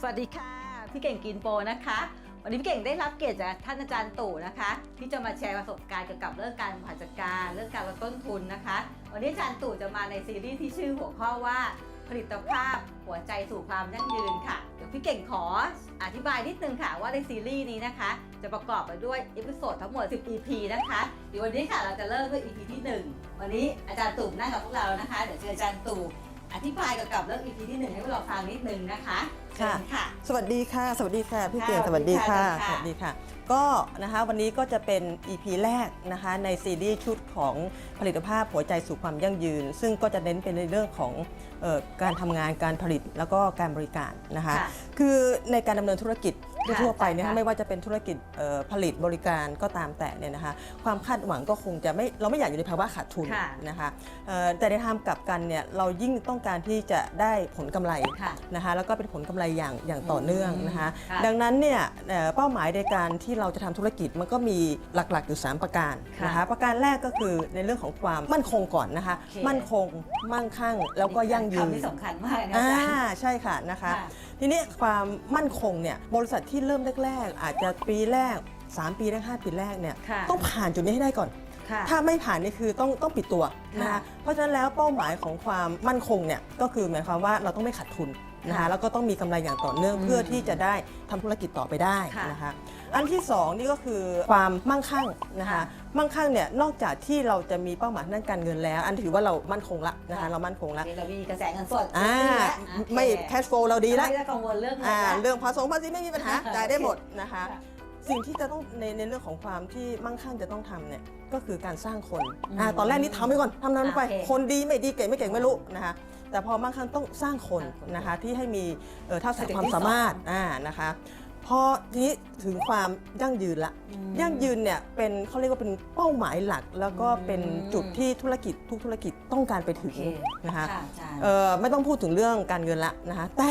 สวัสดีค่ะ พี่เก่งกินโปนะคะ วันนี้พี่เก่งได้รับเกียรติจากท่านอาจารย์ตู่นะคะ ที่จะมาแชร์ประสบการณ์เกี่ยวกับเรื่องการบริหารจัดการเรื่องการลดต้นทุนนะคะ วันนี้อาจารย์ตู่จะมาในซีรีส์ที่ชื่อหัวข้อว่า ผลิตภาพหัวใจสู่ความยั่งยืนค่ะเดี๋ยวพี่เก่งขออธิบายนิดนึงค่ะว่าในซีรีส์นี้นะคะ จะประกอบไปด้วยเอพิโซดทั้งหมด 10 EP นะคะเดี๋ยววันนี้ค่ะเราจะเริ่มด้วย EP ที่ 1 วันนี้อาจารย์ตู่นั่งกับพวกเรานะคะเดี๋ยวเชิญอาจารย์ตู่อธิบายเกี่ยวกับเรื่อง EP ที่ 1 ให้พวกเราฟังนิดนึงนะคะ เชิญค่ะ สวัสดีค่ะ สวัสดีค่ะพี่เก่งค่ะสวัสดีค่ะสวัสดีค่ะ สวัสดีค่ะ ก็นะคะวันนี้ก็จะเป็น EP แรกนะคะในซีรีส์ชุดของผลิตภาพหัวใจสู่ความยั่งยืน ซึ่งก็จะเน้นเป็นในเรื่องของเออการทำงานการผลิตแล้วก็การบริการนะคะค่ะคือในการดำเนินธุรกิจค่ะ ทั่วๆไปเนี่ยค่ะไม่ว่าจะเป็นธุรกิจเอ่อผลิตบริการก็ตามแต่เนี่ยนะคะความคาดหวังก็คงจะไม่เราไม่อยากอยู่ในภาวะขาดทุนค่ะนะคะเอ่อแต่ในทางกลับกันเนี่ยเรายิ่งต้องการที่จะได้ผลกำไรค่ะนะคะแล้วก็เป็นผลกำไรอย่างอย่างต่อเนื่องนะคะค่ะดังนั้นเนี่ยเอ่อเป้าหมายในการที่เราจะทำธุรกิจมันก็มีหลักๆอยู่ 3 ประการค่ะนะคะประการแรกก็คือในเรื่องของความมั่นคงก่อนนะคะโอเคมั่นคงมั่งคั่งแล้วก็ยั่งยืนคำที่สำคัญมากนะอ่าอาจารย์ใช่ค่ะนะคะค่ะทีนี้ความมั่นคงเนี่ยบริษัทที่เริ่มแรกๆ อาจจะปีแรก 3 ปีแรก 5 ปีแรกเนี่ยค่ะ ต้องผ่านจุดนี้ให้ได้ก่อนค่ะถ้าไม่ผ่านนี่คือต้องต้องปิดตัวนะค่ะคะเพราะฉะนั้นแล้วเป้าหมายของความมั่นคงเนี่ยก็คือหมายความว่าเราต้องไม่ขาดทุนนะคะค่ะแล้วก็ต้องมีกำไรอย่างต่อเนื่องอืมเพื่อที่จะได้ทำธุรกิจต่อไปได้ค่ะ นะคะ อันที่สองนี่ก็คือความมั่งคั่งนะคะค่ะมั่งคั่งเนี่ยนอกจากที่เราจะมีเป้าหมายทางด้านการเงินแล้ว อันถือว่าเรามั่นคงละนะคะค่ะเรามั่นคงละเรามีกระแสเงินสดอ่าแล้วโอเคไม่แคชโฟลเราดีละไม่ได้กังวลเรื่องเงินอ่าละเรื่องภาษีภาษีไม่มีปัญหาค่ะจ่ายได้หมดนะคะค่ะสิ่งที่จะต้องในในเรื่องของความที่มั่งคั่งจะต้องทำเนี่ยก็คือการสร้างคนอืมอ่าตอนแรกนี่ทำไปก่อนทำนั้นไปโอเคคนดีไม่ดีเก่งไม่เก่งไม่รู้นะคะแต่พอมั่งคั่งต้องสร้างคนสร้างคนนะคะที่ให้มีเอ่อทักษะสเต็ปความที่สามารถสองอ่านะคะ พอทีนี้ถึงความยั่งยืนละอืมยั่งยืนเนี่ยเป็นเขาเรียกว่าเป็นเป้าหมายหลัก แล้วก็เป็นอืมจุดที่ธุรกิจทุกธุรกิจต้องการไปถึงโอเคนะคะค่ะอาจารย์ เอ่อไม่ต้องพูดถึงเรื่องการเงินละนะคะแต่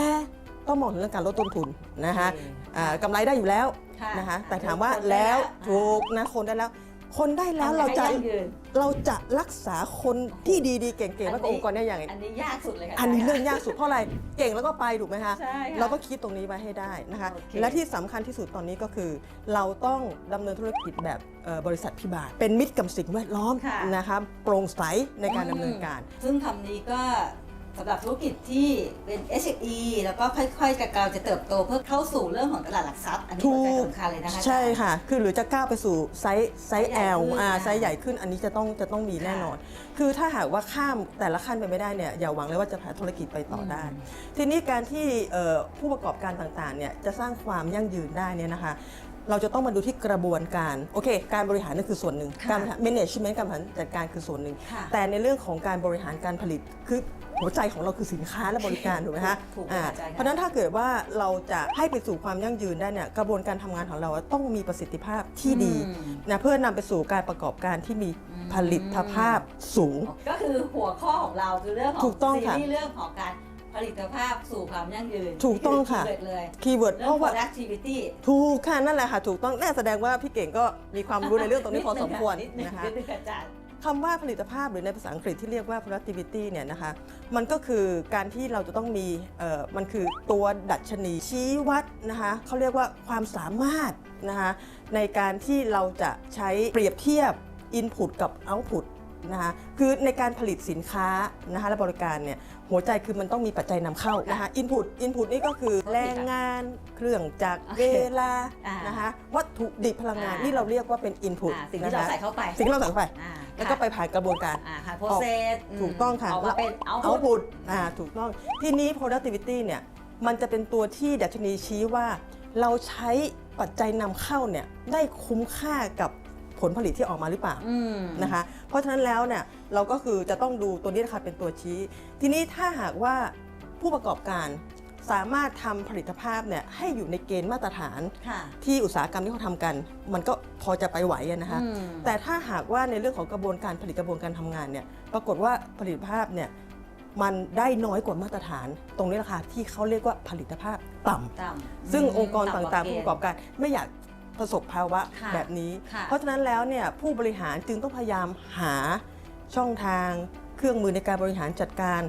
ต้องมองถึงเรื่องการลดต้นทุนนะคะโอเคอ่ากำไรได้อยู่แล้วค่ะนะคะแต่ถามว่าคนได้แล้ว แล้วถูกนะคนได้แล้ว คนได้แล้วทำไงเราจะให้ยั่งยืนเราจะรักษาคนที่ดีๆ เก่งๆไว้กับอันนี้องค์กรได้อย่างไรอันนี้ยากสุดเลยค่ะอันนี้เรื่องยากสุดเพราะอะไรเก่งแล้วก็ไปถูกไหมคะใช่ค่ะเราต้องคิดตรงนี้ไว้ให้ได้นะคะโอเคและที่สำคัญที่สุดตอนนี้ก็คือ เราต้องดำเนินธุรกิจแบบเอ่อบริษัทพิบาลเป็นมิตรกับสิ่งแวดล้อมค่ะนะคะโปร่งใสในการดำเนินการ ซึ่งคำนี้ก็ สำหรับธุรกิจที่เป็น SME แล้วก็ค่อยๆจะกำลังจะเติบโตเพื่อเข้าสู่เรื่องของตลาดหลักทรัพย์ อันนี้ถูหัวใจกสำคัญเลยนะคะ ใช่อาจารย์ค่ะ คือหรือจะก้าวไปสู่ไซส์ไซส์ไซส์ L ใหญ่ขึ้นอ่าอ่าไซส์ใหญ่ขึ้นอันนี้จะต้องจะต้องมีแน่นอน คือถ้าหากว่าข้ามแต่ละขั้นไปไม่ได้เนี่ยอย่าหวังเลยว่าจะพาธุรกิจไปต่อได้ ทีนี้การที่เอ่อผู้ประกอบการต่างๆเนี่ยจะสร้างความยั่งยืนได้เนี่ยนะคะ เราจะต้องมาดูที่กระบวนการโอเค การบริหารนั่นคือส่วนหนึ่งค่ะการ management การบริหารจัดการคือส่วนหนึ่ง ค่ะแต่ในเรื่องของการบริหารการผลิตคือหัวใจของเราคือสินค้าและบริการถูกไหมคะถูกอ่าอาจารย์เพราะฉะนั้นถ้าเกิดว่าเราจะให้ไปสู่ความยั่งยืนได้เนี่ยกระบวนการทำงานของเราต้องมีประสิทธิภาพที่ดี อืม นะเพื่อนำไปสู่การประกอบการที่มีอืมผลิตภาพสูง ก็คือหัวข้อของเราคือเรื่องของถูกต้องซีค่ะ รีส์เรื่องของการ ผลิตภาพสู่ความยั่งยืนถูกต้องค่ะ นี่อ keyword เลยคีย์เวิร์ดเรื่เพองราะว่า productivity ถูกค่ะนั่นแหละค่ะ ถูกต้องน่าแสดงว่าพี่เก่งก็มีความรู้ในเรื่องตรงนี้พอสมควรนิดนึงนะคะ นิดนึงอาจารย์ คำว่าผลิตภาพหรือในภาษาอังกฤษที่เรียกว่า productivity เนี่ยนะคะ มันก็คือการที่เราจะต้องมีเอ่อมันคือตัวดัชนีชี้วัดนะคะเขาเรียกว่าความสามารถนะคะในการที่เราจะใช้เปรียบเทียบ input กับ output นะคะคือในการผลิตสินค้านะคะและบริการเนี่ยหัวใจคือมันต้องมีปัจจัยนำเข้านะคะ input input นี่ก็คือแรงงานเครื่องจักรโอเวเคลาอ่านนะคะวัตถุดิบพลังงานอ่านี่เราเรียกว่าเป็น input อ่าสิ่งที่เรานะคะใส่เข้าไปสิ่งที่เราใส่เข้าไป อ่าแล้วก็ไปผ่านกระบวนการ อ่าค่ะโปรเซสถูกต้องค่ะ ออกมาเป็นเอาเอาพุทอ่าถูกต้องที่นี้ productivity เนี่ยมันจะเป็นตัวที่ดัชนีชี้ว่า เราใช้ปัจจัยนำเข้าเนี่ยได้คุ้มค่ากับ ผลผลิตที่ออกมาหรือเปล่าอืมนะคะเพราะฉะนั้นแล้วเนี่ยเราก็คือจะต้องดูตัวนี้นะคะเป็นตัวชี้ ทีนี้ถ้าหากว่าผู้ประกอบการสามารถทำผลิตภาพเนี่ยให้อยู่ในเกณฑ์มาตรฐานค่ะที่อุตสาหกรรมที่เขาทำกัน มันก็พอจะไปไหวอะนะคะอืมแต่ถ้าหากว่าในเรื่องของกระบวนการผลิตกระบวนการทำงานเนี่ยปรากฏว่าผลิตภาพเนี่ยมันได้น้อยกว่ามาตรฐาน ตรงนี้แหละค่ะที่เขาเรียกว่าผลิตภาพต่ำต่ำซึ่งมองค์กรต่างๆำผู้ว่ประกอบการไม่อยาก ประสบภาวะค่ะแบบนี้ค่ะเพราะฉะนั้นแล้วเนี่ยผู้บริหารจึงต้องพยายามหาช่องทางเครื่องมือในการบริหารจัดการ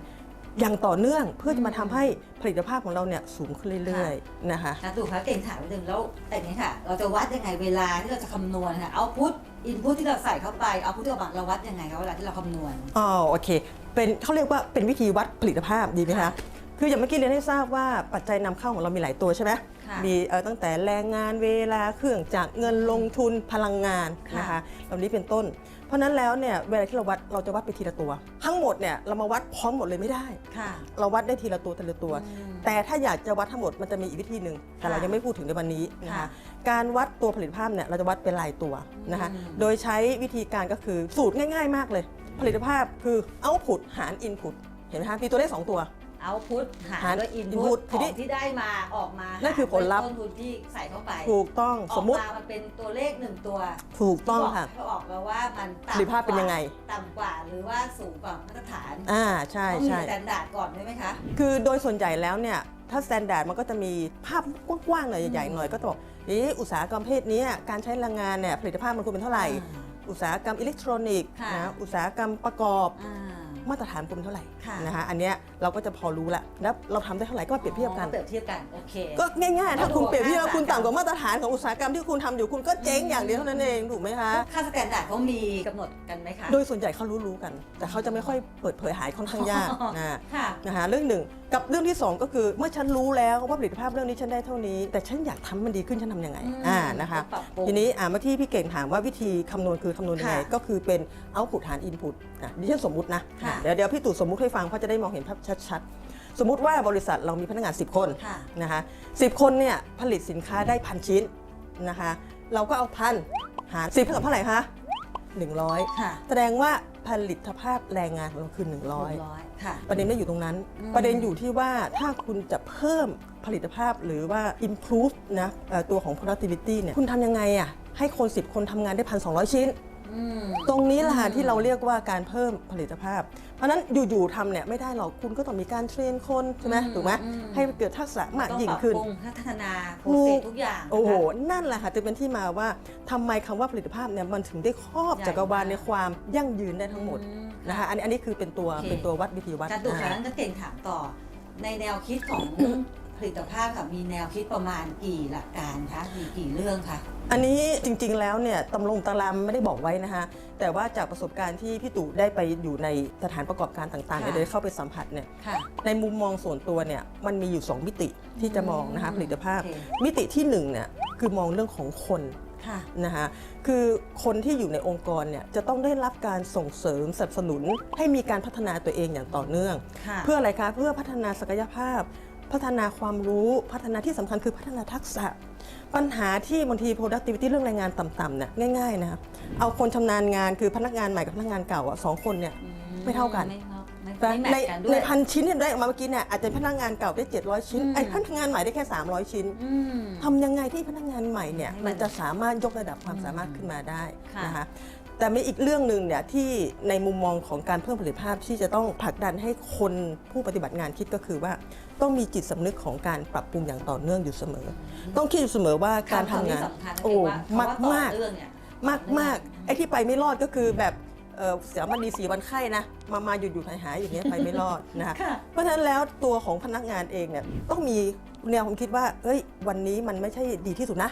อย่างต่อเนื่องเพื่อจะมาทำให้ผลิตภาพของเราเนี่ยสูงขึ้นเรื่อยๆนะคะอาจารย์ตู่คะเก่งถามนิดนึงแล้วแต่นี้ค่ะ เราจะวัดยังไงเวลาที่เราจะคำนวณค่ะเอาพุทอินพุตที่เราใส่เข้าไปเอาพุทที่เราบังเราวัดยังไงคะเวลาที่เราคำนวณอ๋อโอเคเป็นเขาเรียกว่าเป็นวิธีวัดผลิตภาพดีไหมคะ ค่ะคืออย่างเมื่อกี้เรียนให้ทราบว่าปัจจัยนำเข้าของเรามีหลายตัวใช่ไหมค่ะมีเอ่อตั้งแต่แรงงานเวลาเครื่องจักรเงินลงทุนพลังงานค่ะนะคะเหล่านี้เป็นต้น เพราะฉะนั้นแล้วเนี่ยเวลาที่เราวัดเราจะวัดไปทีละตัว ทั้งหมดเนี่ยเรามาวัดพร้อมหมดเลยไม่ได้ ค่ะ เราวัดได้ทีละตัวทีละตัว อืมแต่ถ้าอยากจะวัดทั้งหมดมันจะมีอีกวิธีหนึ่งแต่เราค่ะยังไม่พูดถึงในวันนี้นะค่ะคะการวัดตัวผลิตภาพเนี่ยเราจะวัดเป็นรายตัวนะคะ อืม โดยใช้วิธีการก็คือสูตรง่าย ๆ มากเลย ผลิตภาพคือ output หาร input เห็นไหมคะมีตัวเลขสองตัว เอาพุทหารหารด้วยอิน input พุตทีขอนี้งที่ได้มาออกมานั่นคือผลลัพธ์ต้นทุนที่ใส่เข้าไปถูกต้องอสอมกมุติมามันเป็นตัวเลขหนึ่งตัวถูกต้องค่ะ ที่บอกให้ออกมาว่ามันผลิตภาพเป็นยังไง ต่ำกว่าหรือว่าสูงกว่ามาตรฐานอ่าใช่ต้องมีใช่สแตนดาร์ดก่อนใช่ไหมคะ คือโดยส่วนใหญ่แล้วเนี่ย ถ้าสแตนดาร์ดมันก็จะมีภาพกว้างๆหน่อยใหญ่ๆหน่อยก็จะบอกเอ๊ะอุตสาหกรรมเพศนี้การใช้แรงงานเนี่ยผลิตภาพมันควรเป็นเท่าไหร่ อุตสาหกรรมอิเล็กทรอนิกส์ค่ะ นะอุตสาหกรรมประกอบ อ่า มาตรฐานควรเป็นเท่าไหร่ค่ะ นะคะอันเนี้ยเราก็จะพอรู้ละแล้วเราทำได้เท่าไหร่ก็มาเปรียบเทียบกันอ๋อเปรียบเทียบกัน โอเค ก็ง่ายๆ ถ้าคุณเปรียบเทียบแล้วดูคุณค่าต่ำกว่ามาตรฐานของอุตสาหกรรมที่คุณทำอยู่คุณก็เจ๊งอืมอย่างเดียวเท่านั้นเองถูกไหมคะ ค่าสแตนดาร์ดเขามีกำหนดกันไหมคะ โดยส่วนใหญ่เขารู้ๆกัน แต่เขาจะไม่ค่อยเปิดเผยหายค่อนข้างยากนะค่ะ นะคะเรื่องหนึ่งกับเรื่องที่สองก็คือเมื่อฉันรู้แล้วว่าผลิตภาพเรื่องนี้ฉันได้เท่านี้ แต่ฉันอยากทำมันดีขึ้นฉันทำยังไงอืมอ่านะคะต้องปรับปรุงทีนี้อ่าเมื่อกี้พี่เก่งถามว่าวิธีคำนวณคือคำนวณยังไงค่ะก็คือเป็น output หาร input อะดิฉันสมมุตินะค่ะเดี๋ยวเดี๋ยวพี่ตู่สมมุติให้ฟังเพราะจะได้มองเห็นภาพชัดๆ สมมุติว่าบริษัทเรามีพนักงาน 10 คนค่ะนะคะสิคนเนี่ยผลิตสินค้าได้พันชิ้นนะคะเราก็เอาพันหารสิบเท่ากับเท่าไหร่คะ100ค่ะแสดงว่าผลิตภาพแรงงานของเราคือหนึ่ง100ร้อย ค่ะ ประเด็นไม่อยู่ตรงนั้นอืมประเด็นอยู่ที่ว่าถ้าคุณจะเพิ่มผลิตภาพหรือว่า improve นะเอ่อตัวของ productivity เนี่ยคุณทำยังไงอะให้คน 10 คนทำงานได้ 1,200 ชิ้น อืม ตรงนี้แหละค่ะอืมที่เราเรียกว่าการเพิ่มผลิตภาพ เพราะฉะนั้นอยู่ๆทำเนี่ยไม่ได้หรอกคุณก็ต้องมีการเทรนคนใช่ไหมอืมถูกไหมอืม ให้เกิดทักษะมากต้องยิ่งปรับขึ้นปรุงพัฒนาโปรถูเซกสทุกอย่างนะคะ โอ้โห นั่นแหละค่ะจะเป็นที่มาว่าทำไมคำว่าผลิตภาพเนี่ยมันถึงได้ครอบใหญ่จักรวาลมาก ในความยั่งยืนได้ทั้งหมด อืม นะคะอันอันนี้คือเป็นตัวโอเค เป็นตัววัดวิธีวัดอาจารย์ตู่อ่าคะนั้นก็เก่งถามต่อ ในแนวคิดของ ผลิตภาพค่ะมีแนวคิดประมาณกี่หลักการคะมีกี่เรื่องคะอันนี้จริงๆ แล้วเนี่ยตำรงตารามไม่ได้บอกไว้นะคะแต่ว่าจากประสบการณ์ที่พี่ตู่ได้ไปอยู่ในสถานประกอบการต่างๆค่ะได้เข้าไปสัมผัสเนี่ยค่ะ ในมุมมองส่วนตัวเนี่ยมันมีอยู่ 2 มิติที่จะมองนะคะอืมผลิตภาพ โอเคมิติที่1เนี่ยคือมองเรื่องของคนค่ะ นะคะคือคนที่อยู่ในองค์กรเนี่ยจะต้องได้รับการส่งเสริมสนับสนุนให้มีการพัฒนาตัวเองอย่างต่อเนื่องค่ะเพื่ออะไรคะเพื่อพัฒนาศักยภาพ พัฒนาความรู้พัฒนาที่สำคัญคือพัฒนาทักษะ ปัญหาที่บางที productivity เรื่องแรงงานต่ำๆเนี่ยง่ายๆนะครับเอาคนชำนาญงานคือพนักงานใหม่กับพนักงานเก่าอะสองคนเนี่ยไม่เท่ากัน ไม่เท่าไม่แต่ไม่แมในทกันด้ในวยพันชิ้นที่ได้ออกมาเมื่อกี้เนี่ยอาจจะพนักงานเก่าได้ 700 ชิ้นอืมไอ้พนักงานใหม่ได้แค่ 300 ชิ้น อืม ทำยังไงที่พนักงานใหม่เนี่ยให้มันมันจะสามารถยกระดับความอืมสามารถขึ้นมาได้ค่ะนะคะแต่มีอีกเรื่องหนึ่งเนี่ยที่ในมุมมองของการเพิ่มผลิตภาพที่จะต้องผลักดันให้คนผู้ปฏิบัติงานคิดก็คือว่า ต้องมีจิตสำนึกของการปรับปรุงอย่างต่อเนื่องอยู่เสมอ ต้องคิดอยู่เสมอว่าการทำงานคำสำคัญนะโอ้เรียกว่มากคำว่มากต่อเรื่องเนี่ย มากมากไอ้ที่ไปไม่รอดก็คือแบบ เอ่อเสียมันดีสี่วันไข้นะ มามาหยุดหยุดหายหายอย่างเงี้ยไปไม่รอดนะคะค่ะ เพราะฉะนั้นแล้วตัวของพนักงานเองเนี่ยต้องมีแนวความคิดว่าเอ้ย วันนี้มันไม่ใช่ดีที่สุดนะ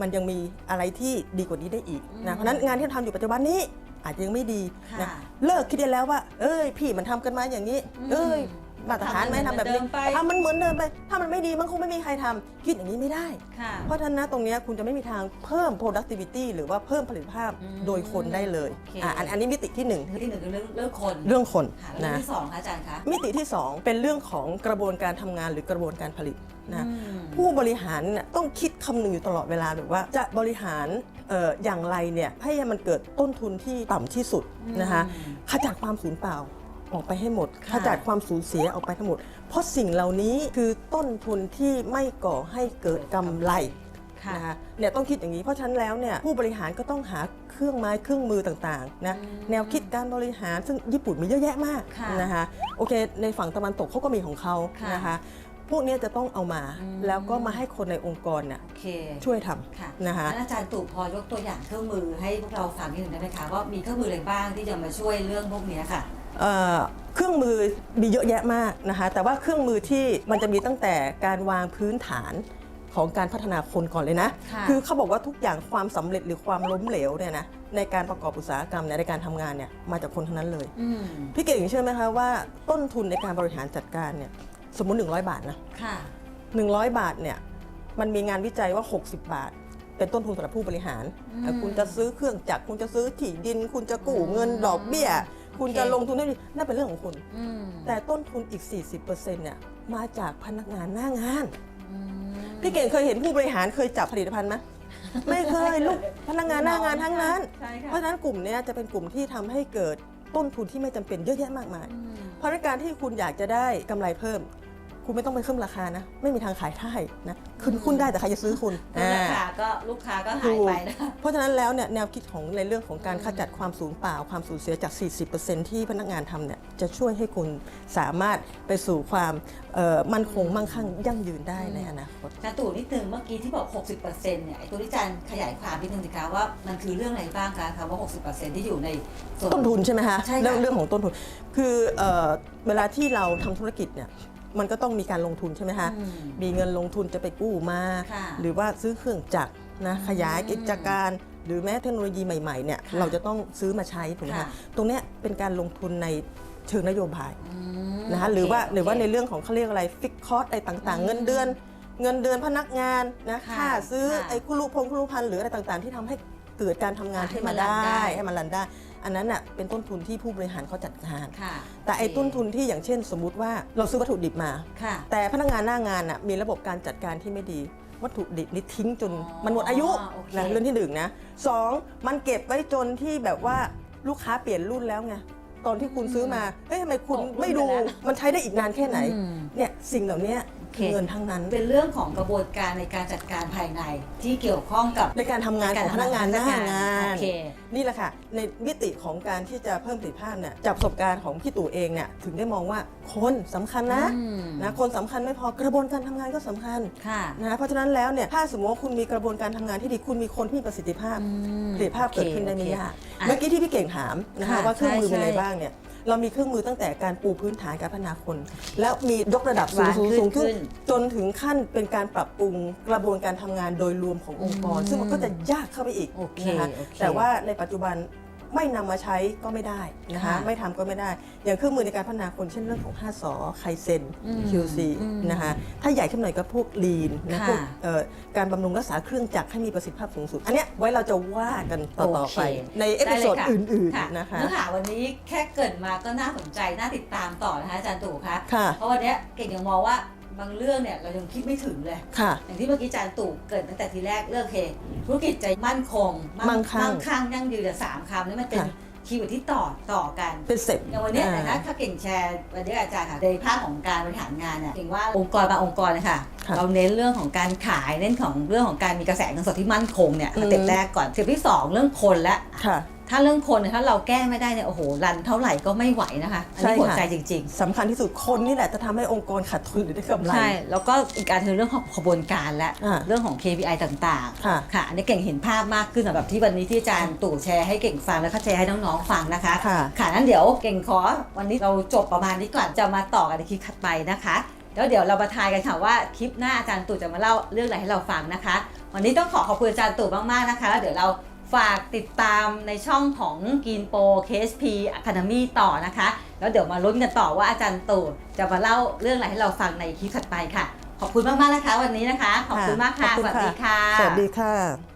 มันยังมีอะไรที่ดีกว่านี้ได้อีกอืมนะเพราะฉะนั้นงานที่เราทำอยู่ปัจจุบันนี้อาจจะยังไม่ดีนะค่ะเลิกคิดได้แล้วว่า เอ้ย พี่มันทำกันมาอย่างนี้ อืม เอ้ย มาตรฐานไหมทำทำแบบนี้เหมือนเดิมไปทำมันเหมือนเดิมไปถ้ามันไม่ดีมันคงไม่มีใครทำคิดอย่างนี้ไม่ได้ค่ะเพราะฉะนั้นนะตรงเนี้ยคุณจะไม่มีทางเพิ่ม productivity หรือว่าเพิ่มผลิตภาพอืมโดยคนได้เลยโอเคอะอันอันนี้มิติที่หนึ่งที่หนึ่งคือเรื่องเรื่องคนเรื่องคนค่ะแล้วเรื่องนะที่สองคะอาจารย์คะมิติที่ 2 เป็นเรื่องของกระบวนการทำงานหรือกระบวนการผลิตนะอืมผู้บริหารเนี่ยต้องคิดคำนึงอยู่ตลอดเวลาเลยว่าจะบริหารเอ่ออย่างไรเนี่ยให้มันเกิดต้นทุนที่ต่ำที่สุดนะคะอืมขจัดความสูญเปล่า ออกไปให้หมดค่ะขจัดความสูญเสียออกไปทั้งหมด เพราะสิ่งเหล่านี้คือต้นทุนที่ไม่ก่อให้เกิดกำไรค่ะนะคะเนี่ยต้องคิดอย่างนี้เพราะฉะนั้นแล้วเนี่ยผู้บริหารก็ต้องหาเครื่องไม้เครื่องมือต่างๆนะอืมแนวคิดการบริหารซึ่งญี่ปุ่นมีเยอะแยะมากค่ะนะคะโอเค ในฝั่งตะวันตกเขาก็มีของเขาค่ะนะคะพวกเนี้ยจะต้องเอามาอืมแล้วก็มาให้คนในองค์กรเนี่ยโอเคช่วยทำค่ะนะคะงั้นอาจารย์ตู่พอยกตัวอย่างเครื่องมือให้พวกเราฟังนิดหนึ่งได้ไหมคะว่ามีเครื่องมืออะไรบ้างที่จะมาช่วยเรื่องพวกเนี้ยค่ะ เอ่อเครื่องมือมีเยอะแยะมากนะคะ แต่ว่าเครื่องมือที่มันจะมีตั้งแต่การวางพื้นฐานของการพัฒนาคนก่อนเลยนะค่ะอเขาบอกว่าทุกอย่างความสำเร็จหรือความล้มเหลวเนี่ยนะในการประกอบอุตสาหกรรมเนี่ยในการทำงานเนี่ยมาจากคนทั้งนั้นเลยอืมพี่เก่งเชื่อไหมคะว่าต้นทุนในการบริหารจัดการเนี่ยสมมุติ 100 บาทนะค่ะ100บาทเนี่ยมันมีงานวิจัยว่า 60 บาท เป็นต้นทุนสำหรับผู้บริหารอืมแต่คุณจะซื้อเครื่องจักรคุณจะซื้อที่ดิน คุณจะกู้เงินดอกเบี้ย คุณจะโอเคลงทุนได้ดีนั่นเป็นเรื่องของคุณ อืมแต่ต้นทุนอีก 40%เนี่ยมาจากพนักงานหน้างาน อืมพี่เก่งเคยเห็นผู้บริหารเคยจับผลิตภัณฑ์ไหมไม่เคยลูกพนักงานหน้างานทั้งนั้น ใช่ค่ะเพราะฉะนั้นกลุ่มเนี้ยจะเป็นกลุ่มที่ทำให้เกิดต้นทุนที่ไม่จำเป็นเยอะแยะมากมาย อืมเพราะฉะนั้นการที่คุณอยากจะได้กำไรเพิ่ม คุณไม่ต้องไปเพิ่มราคานะ ไม่มีทางขายได้นะคุณอืมคุณได้แต่ใครจะซื้อคุณแล้วราคาอ่าก็ลูกค้าก็หายไปนะเพราะฉะนั้นแล้วเนี่ยแนวคิดของในเรื่องของการอืมขจัดความสูญเปล่า ความสูญเสียจาก 40%ที่พนักงานทำเนี่ยจะช่วยให้คุณสามารถไปสู่ความเอ่อมั่นคงมั่งคั่งยั่งยืนได้ในอนาคตอาจารย์ตู่นิดนึงเมื่อกี้ที่บอก 60%เนี่ยไอ้ตัวที่อาจารย์ขยายความนิดนึงสิคะว่ามันคือเรื่องอะไรบ้างคะคำว่า 60%ที่อยู่ในส่วนต้นทุนใช่ไหมคะใช่ค่ะเรื่องเรื่องของต้นทุน คือเอ่อเวลาที่เราทำธุรกิจเนี่ย มันก็ต้องมีการลงทุนใช่ไหมคะ อืมมีเงินลงทุนจะไปกู้มา ค่ะหรือว่าซื้อเครื่องจักรนะขยายกิจการ หรือแม้เทคโนโลยีใหม่ๆเนี่ยค่ะเราจะต้องซื้อมาใช้ถูกไหมค่ะ คะตรงเนี้ยเป็นการลงทุนในเชิงนโยบายอืมนะคะโเคหรือว่าโเคหรือว่าในเรื่องของเขาเรียกอะไรฟิกคอร์สอะไรต่างอืมๆเงินเดือน เงินเดือนพนักงานนะค่ะค่าซื้อค่ะไอ้คุรุพงคุรุพันธ์หรืออะไรต่างๆ ที่ทำให้เกิดการทำงานให้ขึ้นมัมานรันได้ ได้ให้มันรันได้ อันนั้นน่ะเป็นต้นทุนที่ผู้บริหารเขาจัดการ ค่ะแต่ไอ้ต้นทุนที่อย่างเช่น สมมุติว่าเราซื้อวัตถุดิบมา ค่ะ แต่พนักงานหน้างานน่ะมีระบบการจัดการที่ไม่ดี วัตถุดิบนี่ทิ้งจนอ๋อมันหมดอายุโอเค นะเรื่องที่หนึ่งนะสองมันเก็บไว้จนที่แบบว่าลูกค้าเปลี่ยนรุ่นแล้วไงตอนที่คุณซื้อมาเฮ้ยทำไมคุณตกรุ่นไม่ดูไปแล้วมันใช้ได้อีกนานแค่ไหน อืม เนี่ยสิ่งเหล่านี้โอ เคคือเงินทั้งนั้น เป็นเรื่องของกระบวนการในการจัดการภายในที่เกี่ยวข้องกับ ในการทำงานของพนักงานหน้างาน โอเค นี่แหละค่ะ ในมิติของการที่จะเพิ่มประสิทธิภาพเนี่ยจากประสบการณ์ของพี่ตู่เองเนี่ยถึงได้มองว่าคนสำคัญนะอืม นะคนสำคัญไม่พอกระบวนการทำงานก็สำคัญค่ะนะเพราะฉะนั้นแล้วเนี่ยถ้าสมมติว่าคุณมีกระบวนการทำงานที่ดีคุณมีคนที่มีประสิทธิภาพ อืมประสิทธิภาพเกิดขึ้นได้ไม่โอเคยากอะเมื่อกี้ที่พี่เก่งถามนะคะค่ะว่าเครื่องมือใช่มีอะไรใช่ บ้างเนี่ย เรามีเครื่องมือตั้งแต่การปูพื้นฐานการพัฒนาคน แล้วมียกระดับสูงวางสูงขึ้นสูงขึ้ขึ้นนจนถึงขั้นเป็นการปรับปรุงกระบวนการทำงานโดยรวมขององค์กรอืมซึ่งมันก็จะยากเข้าไปอีกโอเคนะคะโอเคแต่ว่าในปัจจุบัน ไม่นำมาใช้ก็ไม่ได้นะคะค่ะไม่ทำก็ไม่ได้ อย่างเครื่องมือในการพัฒนาคนเช่นเรื่องของ 5สอไคเซนอืม QC อืมนะคะถ้าใหญ่ขึ้นหน่อยก็พวกลีนนะค่ะพวกเอ่อการบำรุงรักษาเครื่องจักรให้มีประสิทธิภาพสูงสุด อันเนี้ยไว้เราจะว่ากันต่อๆไปโอเคในเอพิโซดได้เลยค่ะอื่นค่ะๆนะคะเนื้อหาวันนี้แค่เกริดมาก็น่าสนใจน่าติดตามต่อนะคะอาจารย์ตู่คะค่ะเพราะวันเนี้ยเก่งยังมองว่า บางเรื่องเนี่ยเรายังคิดไม่ถึงเลย ค่ะ อย่างที่เมื่อกี้อาจารย์ตู่เกริดตั้งแต่ทีแรกเรื่องเคธุรกิจใจมั่นคงมั่งคั่งมั่งคั่งยั่งยืนแต่สามคำนี่มันเป็นค่ะ คีย์เวิร์ดที่ต่อต่อกัน เป็นเสร็จ อย่างวันเนี้ยอ่านะคะถ้าเก่งแชร์วันนี้อาจารย์ค่ะในภาคของการบริหารงานเนี่ยเก่งว่าองค์กรบางองค์กรเนยคะค่ะ เราเน้นเรื่องของการขายเน้นของเรื่องของการมีกระแสเงินสดที่มั่นคงเนี่ยอืมสเต็ปแรกก่อนสเต็ปที่สองเรื่องคนและ ค่ะ ถ้าเรื่องคนเนี่ยถ้าเราแก้ไม่ได้เนี่ยโอ้โหรันเท่าไหร่ก็ไม่ไหวนะคะ อันนี้ใช่หัวค่ะใจจริงสำคัญที่สุดคนนี่แหละจะทำให้องค์กรขาดทุนหรือได้กำๆไร ใช่ แล้วก็อีกการคือเรื่องของขบวนการและอ่าเรื่องของ KPI ต่างค่ะ ๆ ค่ะอันนี้เก่งเห็นภาพมากขึ้นสำหรับที่วันนี้ที่อาจารย์ตู่แชร์ให้เก่งฟังแล้วก็แชร์ให้น้องๆฟังนะคะ ค่ะ ค่ะนั้นเดี๋ยวเก่งขอวันนี้เราจบประมาณนี้ก่อนจะมาต่อกันในคลิปถัดไปนะคะ แล้วเดี๋ยวเรามาทายกันค่ะว่าคลิปหน้าอาจารย์ตู่จะมาเล่าเรื่องอะไรให้เราฟังนะคะ วันนี้ต้องขอขอบคุณอาจารย์ตู่มากๆนะคะแล้วเดี๋ยวเรา ฝากติดตามในช่องของกินโป KSP Academy ต่อนะคะ แล้วเดี๋ยวมาลุ้นกันต่อว่าอาจารย์ตู่จะมาเล่าเรื่องอะไรให้เราฟังในคลิปถัดไปค่ะ ขอบคุณมากๆนะคะวันนี้นะคะ ขอบคุณมากค่ะ ขอบสคุณวัสดีค่ะ สวัสดีค่ะ